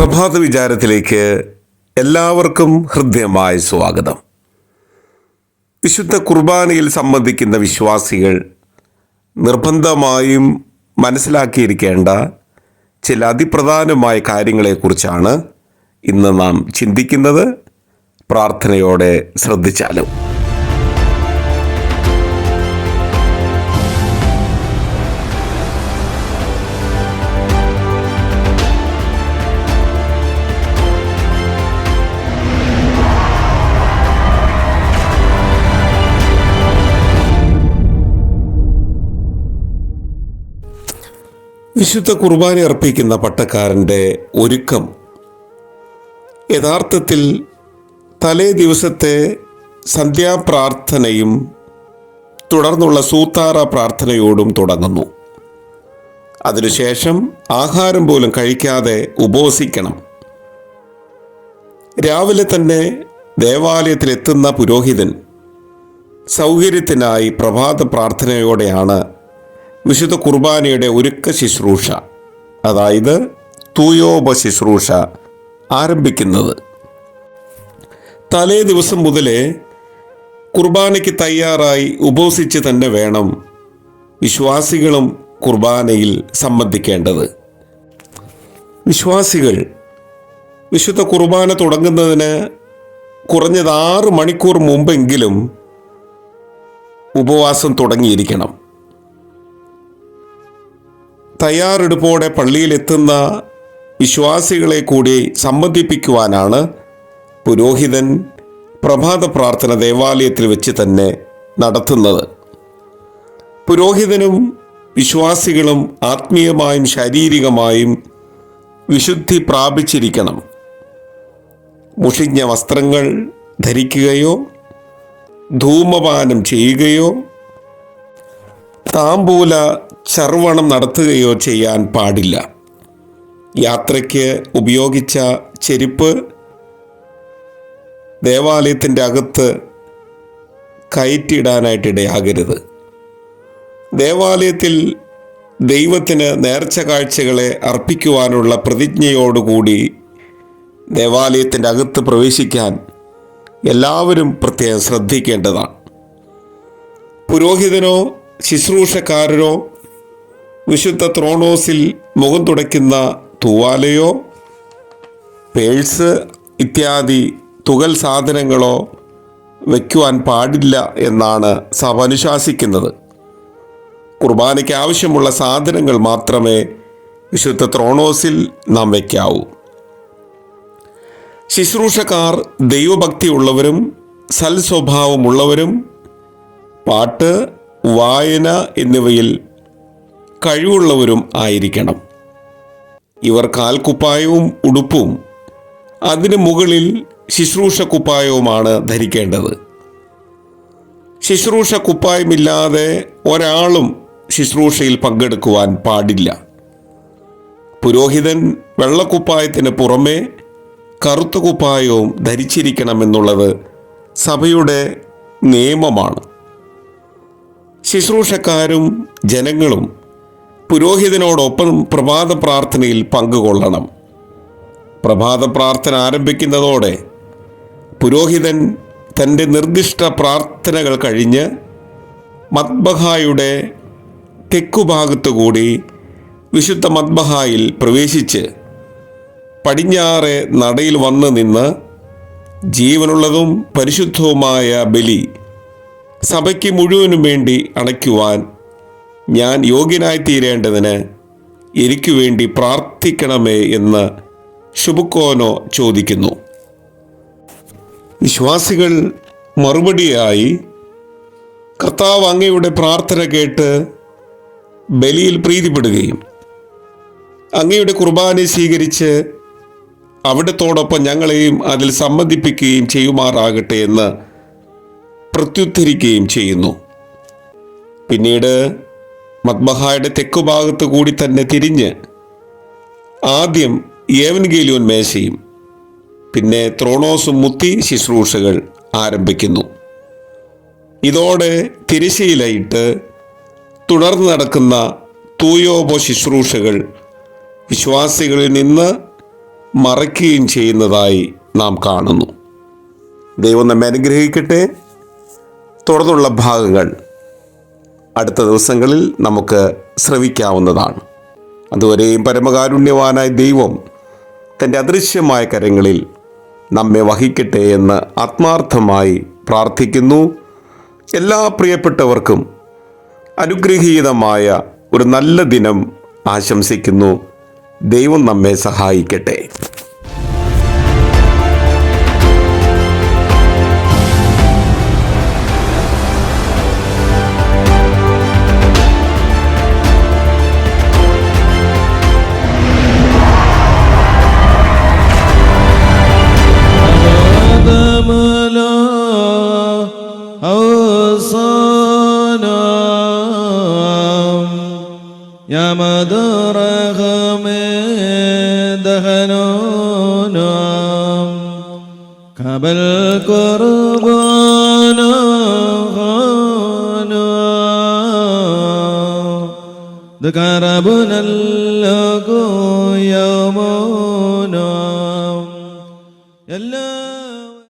പ്രഭാത വിചാരത്തിലേക്ക് എല്ലാവർക്കും ഹൃദ്യമായ സ്വാഗതം. വിശുദ്ധ കുർബാനയിൽ സംബന്ധിക്കുന്ന വിശ്വാസികൾ നിർബന്ധമായും മനസ്സിലാക്കിയിരിക്കേണ്ട ചില അതിപ്രധാനമായ കാര്യങ്ങളെക്കുറിച്ചാണ് ഇന്ന് നാം ചിന്തിക്കുന്നത്. പ്രാർത്ഥനയോടെ ശ്രദ്ധിച്ചാലും. വിശുദ്ധ കുർബാന അർപ്പിക്കുന്ന പട്ടക്കാരന്റെ ഒരുക്കം. യഥാർത്ഥത്തിൽ തലേ ദിവസത്തെ സന്ധ്യാപ്രാർത്ഥനയും തുടർന്നുള്ള സൂത്താറ പ്രാർത്ഥനയോടും തുടങ്ങുന്നു. അതിനുശേഷം ആഹാരം പോലും കഴിക്കാതെ ഉപവസിക്കണം. രാവിലെ തന്നെ ദേവാലയത്തിലെത്തുന്ന പുരോഹിതൻ സൗകര്യത്തിനായി പ്രഭാത പ്രാർത്ഥനയോടെയാണ് വിശുദ്ധ കുർബാനയുടെ ഒരുക്ക ശുശ്രൂഷ. അതായത് തൂയോപ ശുശ്രൂഷ ആരംഭിക്കുന്നത്. തലേ ദിവസം മുതലേ കുർബാനയ്ക്ക് തയ്യാറായി ഉപസിച്ച് തന്നെ വേണം വിശ്വാസികളും കുർബാനയിൽ സംബന്ധിക്കേണ്ടത്. വിശ്വാസികൾ വിശുദ്ധ കുർബാന തുടങ്ങുന്നതിന് കുറഞ്ഞത് ആറ് മണിക്കൂർ മുമ്പെങ്കിലും ഉപവാസം തുടങ്ങിയിരിക്കണം. തയ്യാറെടുപ്പോടെ പള്ളിയിലെത്തുന്ന വിശ്വാസികളെ കൂടി സംബന്ധിപ്പിക്കുവാനാണ് പുരോഹിതൻ പ്രഭാത പ്രാർത്ഥന ദേവാലയത്തിൽ വെച്ച് തന്നെ നടത്തുന്നത്. പുരോഹിതനും വിശ്വാസികളും ആത്മീയമായും ശാരീരികമായും വിശുദ്ധി പ്രാപിച്ചിരിക്കണം. മുഷിഞ്ഞ വസ്ത്രങ്ങൾ ധരിക്കുകയോ ധൂമപാനം ചെയ്യുകയോ താമ്പൂല ചർവണം നടത്തുകയോ ചെയ്യാൻ പാടില്ല. യാത്രയ്ക്ക് ഉപയോഗിച്ച ചെരുപ്പ് ദേവാലയത്തിന്റെ അകത്ത് കയറ്റിയിടാനായിട്ടിടയാകരുത്. ദേവാലയത്തിൽ ദൈവത്തിന് നേർച്ച കാഴ്ചകളെ അർപ്പിക്കുവാനുള്ള പ്രതിജ്ഞയോടുകൂടി ദേവാലയത്തിന്റെ അകത്ത് പ്രവേശിക്കാൻ എല്ലാവരും പ്രത്യേകം ശ്രദ്ധിക്കേണ്ടതാണ്. പുരോഹിതനോ ശുശ്രൂഷക്കാരനോ വിശുദ്ധ ത്രോണോസിൽ മുഖം തുടയ്ക്കുന്ന തൂവാലയോ പേഴ്സ് ഇത്യാദി തുകൽ സാധനങ്ങളോ വയ്ക്കുവാൻ പാടില്ല എന്നാണ് സഭ അനുശാസിക്കുന്നത്. കുർബാനയ്ക്ക് ആവശ്യമുള്ള സാധനങ്ങൾ മാത്രമേ വിശുദ്ധ ത്രോണോസിൽ നാം വയ്ക്കാവൂ. ശുശ്രൂഷക്കാർ ദൈവഭക്തിയുള്ളവരും സൽസ്വഭാവമുള്ളവരും പാട്ട് വായന എന്നിവയിൽ കഴിവുള്ളവരും ആയിരിക്കണം. ഇവർ കാൽക്കുപ്പായവും ഉടുപ്പും അതിനു മുകളിൽ ശുശ്രൂഷ കുപ്പായവുമാണ് ധരിക്കേണ്ടത്. ശുശ്രൂഷ കുപ്പായമില്ലാതെ ഒരാളും ശുശ്രൂഷയിൽ പങ്കെടുക്കുവാൻ പാടില്ല. പുരോഹിതൻ വെള്ളക്കുപ്പായത്തിന് പുറമേ കറുത്ത കുപ്പായവും ധരിച്ചിരിക്കണമെന്നുള്ളത് സഭയുടെ നിയമമാണ്. ശുശ്രൂഷക്കാരും ജനങ്ങളും പുരോഹിതനോടൊപ്പം പ്രഭാത പ്രാർത്ഥനയിൽ പങ്കുകൊള്ളണം. പ്രഭാത പ്രാർത്ഥന ആരംഭിക്കുന്നതോടെ പുരോഹിതൻ തന്റെ നിർദ്ദിഷ്ട പ്രാർത്ഥനകൾ കഴിഞ്ഞ് മത്ബഹായുടെ തെക്കുഭാഗത്തുകൂടി വിശുദ്ധ മത്ബഹായിൽ പ്രവേശിച്ച് പടിഞ്ഞാറെ നടയിൽ വന്ന് നിന്ന് ജീവനുള്ളതും പരിശുദ്ധവുമായ ബലി സഭയ്ക്ക് മുഴുവനും വേണ്ടി അണയ്ക്കുവാൻ ഞാൻ യോഗ്യനായി തീരേണ്ടതിന് എനിക്ക് വേണ്ടി പ്രാർത്ഥിക്കണമേ എന്ന് ശുഭക്കോനോ ചോദിക്കുന്നു. വിശ്വാസികൾ മറുപടിയായി കർത്താവ് അങ്ങയുടെ പ്രാർത്ഥന കേട്ട് ബലിയിൽ പ്രീതിപ്പെടുകയും അങ്ങയുടെ കുർബാന സ്വീകരിച്ച് അവിടത്തോടൊപ്പം ഞങ്ങളെയും അതിൽ സംബന്ധിപ്പിക്കുകയും ചെയ്യുമാറാകട്ടെ എന്ന് പ്രത്യുദ്ധരിക്കുകയും ചെയ്യുന്നു. പിന്നീട് മത്ബഹായുടെ തെക്കുഭാഗത്ത് കൂടി തന്നെ തിരിഞ്ഞ് ആദ്യം ഏവൻഗേലിയോൻ മേശയും പിന്നെ ത്രോണോസും മുത്തി ശുശ്രൂഷകൾ ആരംഭിക്കുന്നു. ഇതോടെ തിരശ്ശീലയിട്ട് തുടർന്ന് നടക്കുന്ന തൂയോപോ ശുശ്രൂഷകൾ വിശ്വാസികളിൽ നിന്ന് മറയ്ക്കുകയും ചെയ്യുന്നതായി നാം കാണുന്നു. ദൈവം നമ്മെ അനുഗ്രഹിക്കട്ടെ. തുടർന്നുള്ള ഭാഗങ്ങൾ അടുത്ത ദിവസങ്ങളിൽ നമുക്ക് ശ്രവിക്കാവുന്നതാണ്. അതുവരെയും പരമകാരുണ്യവാനായ ദൈവം തന്റെ അദൃശ്യമായ കരങ്ങളിൽ നമ്മെ വഹിക്കട്ടെ എന്ന് ആത്മാർത്ഥമായി പ്രാർത്ഥിക്കുന്നു. എല്ലാ പ്രിയപ്പെട്ടവർക്കും അനുഗ്രഹീതമായ ഒരു നല്ല ദിനം ആശംസിക്കുന്നു. ദൈവം നമ്മെ സഹായിക്കട്ടെ. يا مدور غمد هنونم قبل قربان غنم ذكربنا اللقو يومنا يلا